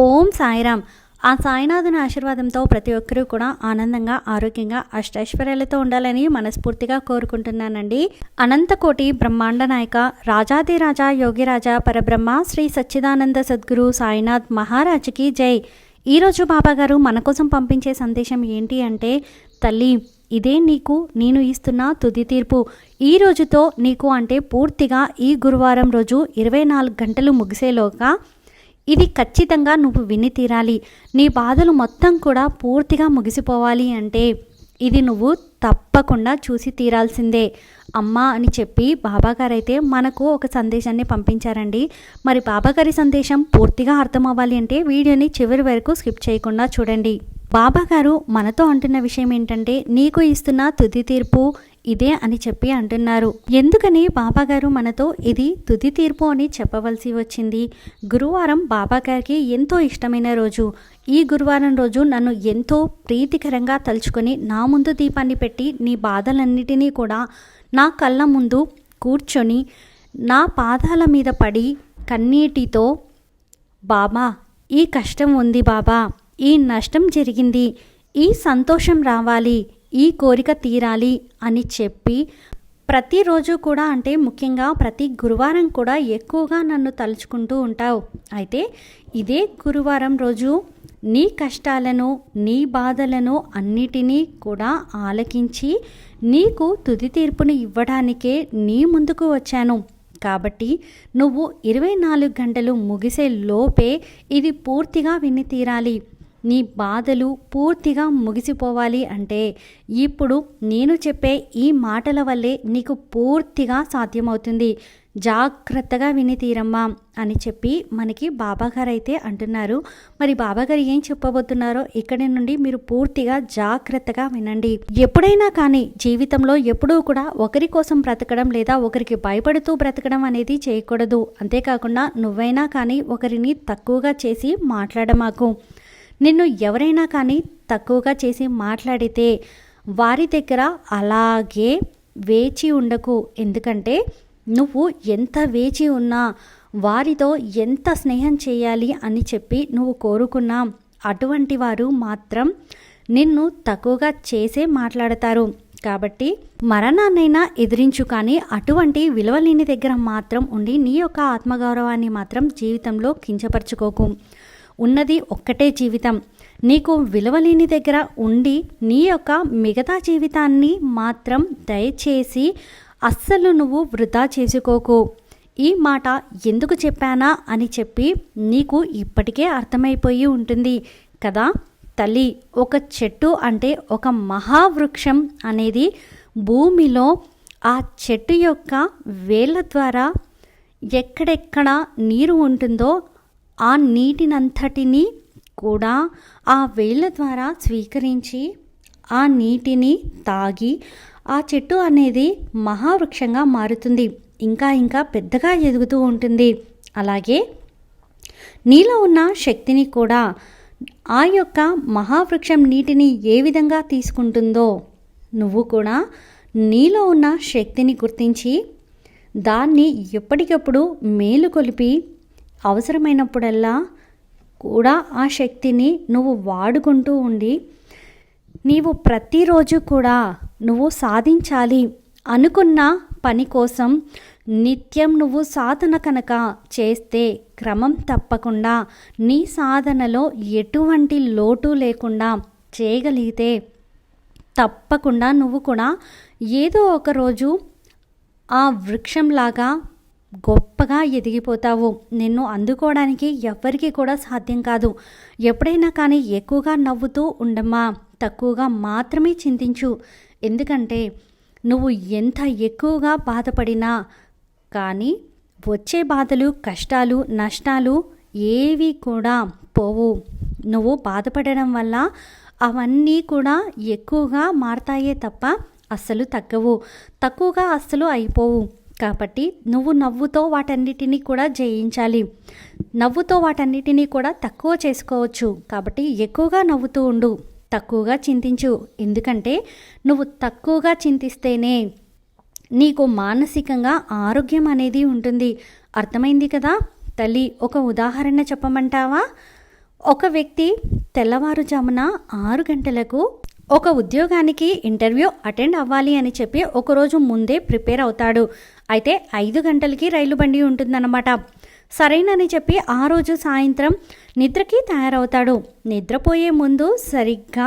ఓం సాయిరామ్. ఆ సాయినాథుని ఆశీర్వాదంతో ప్రతి ఒక్కరూ కూడా ఆనందంగా ఆరోగ్యంగా అష్టైశ్వర్యాలతో ఉండాలని మనస్ఫూర్తిగా కోరుకుంటున్నానండి. అనంతకోటి బ్రహ్మాండ నాయక రాజాదిరాజా యోగిరాజా పరబ్రహ్మ శ్రీ సచ్చిదానంద సద్గురు సాయినాథ్ మహారాజుకి జై. ఈరోజు బాబాగారు మన కోసం పంపించే సందేశం ఏంటి అంటే తల్లి ఇదే నీకు నేను ఇస్తున్న తుది తీర్పు. ఈ రోజుతో నీకు అంటే పూర్తిగా ఈ గురువారం రోజు ఇరవై నాలుగు గంటలు ముగిసేలోగా ఇది ఖచ్చితంగా నువ్వు విని తీరాలి. నీ బాధలు మొత్తం కూడా పూర్తిగా ముగిసిపోవాలి అంటే ఇది నువ్వు తప్పకుండా చూసి తీరాల్సిందే. అమ్మా అని చెప్పి బాబాగారు అయితే మనకు ఒక సందేశాన్ని పంపించారండి. మరి బాబాగారి సందేశం పూర్తిగా అర్థం అవ్వాలి అంటే వీడియోని చివరి వరకు స్కిప్ చేయకుండా చూడండి. బాబాగారు మనతో అంటున్న విషయం ఏంటంటే నీకు ఇస్తున్న తుది తీర్పు ఇదే అని చెప్పి అంటున్నారు. ఎందుకని బాబాగారు మనతో ఇది తుది తీర్పు అని చెప్పవలసి వచ్చింది? గురువారం బాబాగారికి ఎంతో ఇష్టమైన రోజు. ఈ గురువారం రోజు నన్ను ఎంతో ప్రీతికరంగా తలుచుకొని నా ముందు దీపాన్ని పెట్టి నీ బాధలన్నిటినీ కూడా నా కళ్ళ ముందు కూర్చొని నా పాదాల మీద పడి కన్నీటితో బాబా ఈ కష్టం ఉంది బాబా. ఈ నష్టం జరిగింది. ఈ సంతోషం రావాలి. ఈ కోరిక తీరాలి అని చెప్పి ప్రతిరోజు కూడా అంటే ముఖ్యంగా ప్రతి గురువారం కూడా ఎక్కువగా నన్ను తలుచుకుంటూ ఉంటావు. అయితే ఇదే గురువారం రోజు నీ కష్టాలను నీ బాధలను అన్నిటినీ కూడా ఆలకించి నీకు తుది తీర్పును ఇవ్వడానికే నీ ముందుకు వచ్చాను. కాబట్టి నువ్వు ఇరవై నాలుగు గంటలు ముగిసే లోపే ఇది పూర్తిగా విని తీరాలి. నీ బాధలు పూర్తిగా ముగిసిపోవాలి అంటే ఇప్పుడు నేను చెప్పే ఈ మాటల వల్లే నీకు పూర్తిగా సాధ్యమవుతుంది. జాగ్రత్తగా విని తీరమ్మా అని చెప్పి మనకి బాబాగారు అయితే అంటున్నారు. మరి బాబాగారు ఏం చెప్పబోతున్నారో ఇక్కడి నుండి మీరు పూర్తిగా జాగ్రత్తగా వినండి. ఎప్పుడైనా కానీ జీవితంలో ఎప్పుడూ కూడా ఒకరి కోసం బ్రతకడం లేదా ఒకరికి భయపడుతూ బ్రతకడం అనేది చేయకూడదు. అంతేకాకుండా నువ్వైనా కానీ ఒకరిని తక్కువగా చేసి మాట్లాడమాకు. నిన్ను ఎవరైనా కానీ తక్కువగా చేసి మాట్లాడితే వారి దగ్గర అలాగే వేచి ఉండకు. ఎందుకంటే నువ్వు ఎంత వేచి ఉన్నా వారితో ఎంత స్నేహం చేయాలి అని చెప్పి నువ్వు కోరుకున్నా అటువంటి వారు మాత్రం నిన్ను తక్కువగా చేసే మాట్లాడతారు. కాబట్టి మరణాన్నైనా ఎదిరించు కానీ అటువంటి విలువలేని దగ్గర మాత్రం ఉండి నీ యొక్క ఆత్మగౌరవాన్ని మాత్రం జీవితంలో కించపరచుకోకు. ఉన్నది ఒక్కటే జీవితం. నీకు విలువలేని దగ్గర ఉండి నీ యొక్క మిగతా జీవితాన్ని మాత్రం దయచేసి అస్సలు నువ్వు వృధా చేసుకోకు. ఈ మాట ఎందుకు చెప్పానా అని చెప్పి నీకు ఇప్పటికే అర్థమైపోయి ఉంటుంది కదా? తల్లి ఒక చెట్టు అంటే ఒక మహావృక్షం అనేది భూమిలో ఆ చెట్టు యొక్క వేళ్ళ ద్వారా ఎక్కడెక్కడ నీరు ఉంటుందో ఆ నీటినంతటిని కూడా ఆ వేళ్ళ ద్వారా స్వీకరించి ఆ నీటిని తాగి ఆ చెట్టు అనేది మహావృక్షంగా మారుతుంది. ఇంకా ఇంకా పెద్దగా ఎదుగుతూ ఉంటుంది. అలాగే నీలో ఉన్న శక్తిని కూడా ఆ యొక్క మహావృక్షం నీటిని ఏ విధంగా తీసుకుంటుందో నువ్వు కూడా నీలో ఉన్న శక్తిని గుర్తించి దాన్ని ఎప్పటికప్పుడు మేలుకొలిపి అవసరమైనప్పుడల్లా కూడా ఆ శక్తిని నువ్వు వాడుకుంటూ ఉండి నీవు ప్రతిరోజు కూడా నువ్వు సాధించాలి అనుకున్న పని కోసం నిత్యం నువ్వు సాధన కనుక చేస్తే క్రమం తప్పకుండా నీ సాధనలో ఎటువంటి లోటు లేకుండా చేయగలిగితే తప్పకుండా నువ్వు కూడా ఏదో ఒక రోజు ఆ వృక్షంలాగా గొప్పగా ఎదిగిపోతావు. నిన్ను అందుకోవడానికి ఎవ్వరికీ కూడా సాధ్యం కాదు. ఎప్పుడైనా కానీ ఎక్కువగా నవ్వుతూ ఉండమ్మా. తక్కువగా మాత్రమే చింతించు. ఎందుకంటే నువ్వు ఎంత ఎక్కువగా బాధపడినా కానీ వచ్చే బాధలు కష్టాలు నష్టాలు ఏవి కూడా పోవు. నువ్వు బాధపడడం వల్ల అవన్నీ కూడా ఎక్కువగా మారతాయే తప్ప అస్సలు తగ్గవు. తక్కువగా అస్సలు అయిపోవు. కాబట్టి నువ్వు నవ్వుతో వాటన్నిటినీ కూడా జయించాలి. నవ్వుతో వాటన్నిటినీ కూడా తక్కువ చేసుకోవచ్చు. కాబట్టి ఎక్కువగా నవ్వుతూ ఉండు. తక్కువగా చింతించు. ఎందుకంటే నువ్వు తక్కువగా చింతిస్తేనే నీకు మానసికంగా ఆరోగ్యం అనేది ఉంటుంది. అర్థమైంది కదా? తల్లి ఒక ఉదాహరణ చెప్పమంటావా? ఒక వ్యక్తి తెల్లవారుజామున ఆరు గంటలకు ఒక ఉద్యోగానికి ఇంటర్వ్యూ అటెండ్ అవ్వాలి అని చెప్పి ఒకరోజు ముందే ప్రిపేర్ అవుతాడు. అయితే ఐదు గంటలకి రైలు బండి ఉంటుందన్నమాట. సరేనని చెప్పి ఆ రోజు సాయంత్రం నిద్రకి తయారవుతాడు. నిద్రపోయే ముందు సరిగ్గా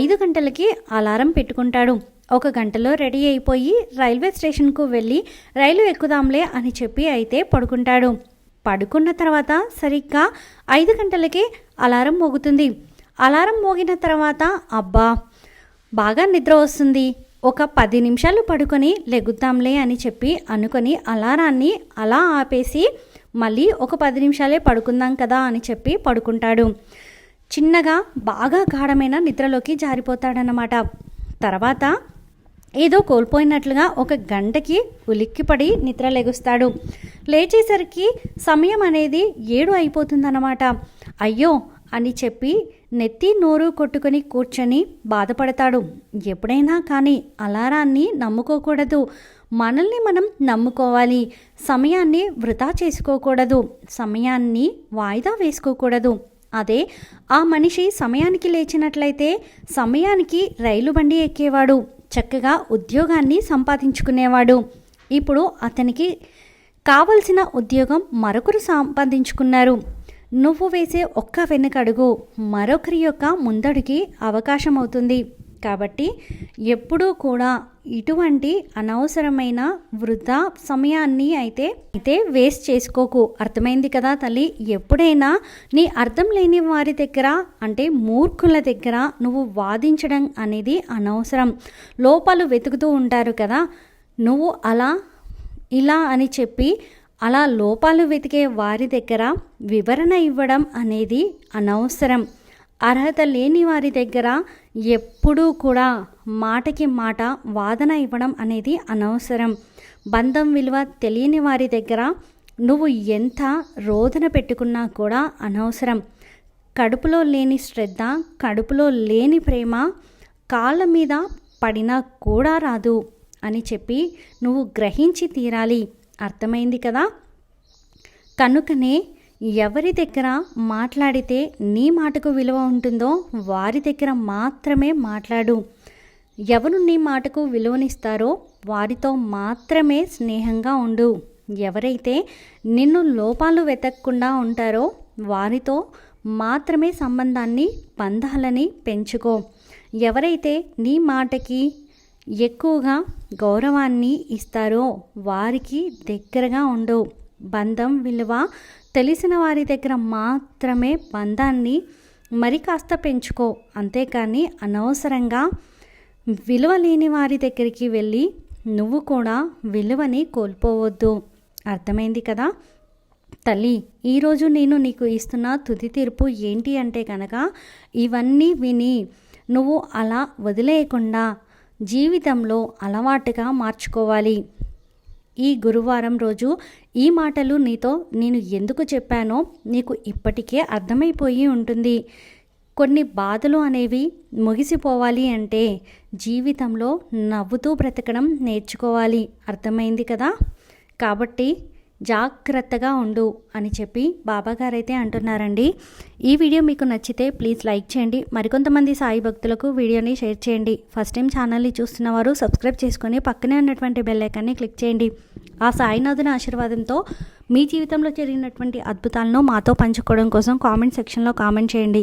ఐదు గంటలకి అలారం పెట్టుకుంటాడు. ఒక గంటలో రెడీ అయిపోయి రైల్వే స్టేషన్కు వెళ్ళి రైలు ఎక్కుదాంలే అని చెప్పి అయితే పడుకుంటాడు. పడుకున్న తర్వాత సరిగ్గా ఐదు గంటలకి అలారం మోగుతుంది. అలారం మోగిన తర్వాత అబ్బా బాగా నిద్ర వస్తుంది. ఒక పది నిమిషాలు పడుకొని లెగుద్దాంలే అని చెప్పి అనుకొని అలారాన్ని అలా ఆపేసి మళ్ళీ ఒక పది నిమిషాలే పడుకుందాం కదా అని చెప్పి పడుకుంటాడు. చిన్నగా బాగా గాఢమైన నిద్రలోకి జారిపోతాడనమాట తర్వాత ఏదో కోల్పోయినట్లుగా ఒక గంటకి ఉలిక్కిపడి నిద్ర లెగుస్తాడు. లేచేసరికి సమయం అనేది ఏడు అయిపోతుందన్నమాట. అయ్యో అని చెప్పి నెత్తి నోరు కొట్టుకొని కూర్చొని బాధపడతాడు. ఎప్పుడైనా కానీ అలారాన్ని నమ్ముకోకూడదు. మనల్ని మనం నమ్ముకోవాలి. సమయాన్ని వృధా చేసుకోకూడదు. సమయాన్ని వాయిదా వేసుకోకూడదు. అదే ఆ మనిషి సమయానికి లేచినట్లయితే సమయానికి రైలు బండి ఎక్కేవాడు. చక్కగా ఉద్యోగాన్ని సంపాదించుకునేవాడు. ఇప్పుడు అతనికి కావలసిన ఉద్యోగం మరొకరు సంపాదించుకున్నారు. నువ్వు వేసే ఒక్క వెనుకడుగు మరొకరి యొక్క ముందడుకి అవకాశం అవుతుంది కాబట్టి ఎప్పుడూ కూడా ఇటువంటి అనవసరమైన వృధా సమయాన్ని అయితే అయితే వేస్ట్ చేసుకోకు. అర్థమైంది కదా తల్లి? ఎప్పుడైనా నీ అర్థం లేని వారి దగ్గర అంటే మూర్ఖుల దగ్గర నువ్వు వాదించడం అనేది అనవసరం. లోపాలు వెతుకుతూ ఉంటారు కదా. నువ్వు అలా ఇలా అని చెప్పి అలా లోపాలు వెతికే వారి దగ్గర వివరణ ఇవ్వడం అనేది అనవసరం. అర్హత లేని వారి దగ్గర ఎప్పుడూ కూడా మాటకి మాట వాదన ఇవ్వడం అనేది అనవసరం. బంధం విలువ తెలియని వారి దగ్గర నువ్వు ఎంత రోదన పెట్టుకున్నా కూడా అనవసరం. కడుపులో లేని శ్రద్ధ కడుపులో లేని ప్రేమ కాళ్ళ మీద పడినా కూడా రాదు అని చెప్పి నువ్వు గ్రహించి తీరాలి. అర్థమైంది కదా? కనుకనే ఎవరి దగ్గర మాట్లాడితే నీ మాటకు విలువ ఉంటుందో వారి దగ్గర మాత్రమే మాట్లాడు. ఎవరు నీ మాటకు విలువనిస్తారో వారితో మాత్రమే స్నేహంగా ఉండు. ఎవరైతే నిన్ను లోపాలు వెతకకుండా ఉంటారో వారితో మాత్రమే సంబంధాన్ని బంధాలని పెంచుకో. ఎవరైతే నీ మాటకి ఎక్కువగా గౌరవాన్ని ఇస్తారో వారికి దగ్గరగా ఉండవు. బంధం విలువ తెలిసిన వారి దగ్గర మాత్రమే బంధాన్ని మరి కాస్త పెంచుకో. అంతేకాని అనవసరంగా విలువ లేని వారి దగ్గరికి వెళ్ళి నువ్వు కూడా విలువని కోల్పోవద్దు. అర్థమైంది కదా? తల్లి ఈరోజు నేను నీకు ఇస్తున్న తుది తీర్పు ఏంటి అంటే కనుక ఇవన్నీ విని నువ్వు అలా వదిలేయకుండా జీవితంలో అలవాటుగా మార్చుకోవాలి. ఈ గురువారం రోజు ఈ మాటలు నీతో నేను ఎందుకు చెప్పానో నీకు ఇప్పటికే అర్థమైపోయి ఉంటుంది. కొన్ని బాధలు అనేవి ముగిసిపోవాలి అంటే జీవితంలో నవ్వుతూ బ్రతకడం నేర్చుకోవాలి. అర్థమైంది కదా? కాబట్టి జాగ్రత్తగా ఉండు అని చెప్పి బాబాగారైతే అంటున్నారండి. ఈ వీడియో మీకు నచ్చితే ప్లీజ్ లైక్ చేయండి. మరికొంతమంది సాయి భక్తులకు వీడియోని షేర్ చేయండి. ఫస్ట్ టైం ఛానల్ని చూస్తున్న వారు సబ్స్క్రైబ్ చేసుకొని పక్కనే ఉన్నటువంటి బెల్ ఐకాన్ని క్లిక్ చేయండి. ఆ సాయినాథుని ఆశీర్వాదంతో మీ జీవితంలో జరిగినటువంటి అద్భుతాలను మాతో పంచుకోవడం కోసం కామెంట్ సెక్షన్లో కామెంట్ చేయండి.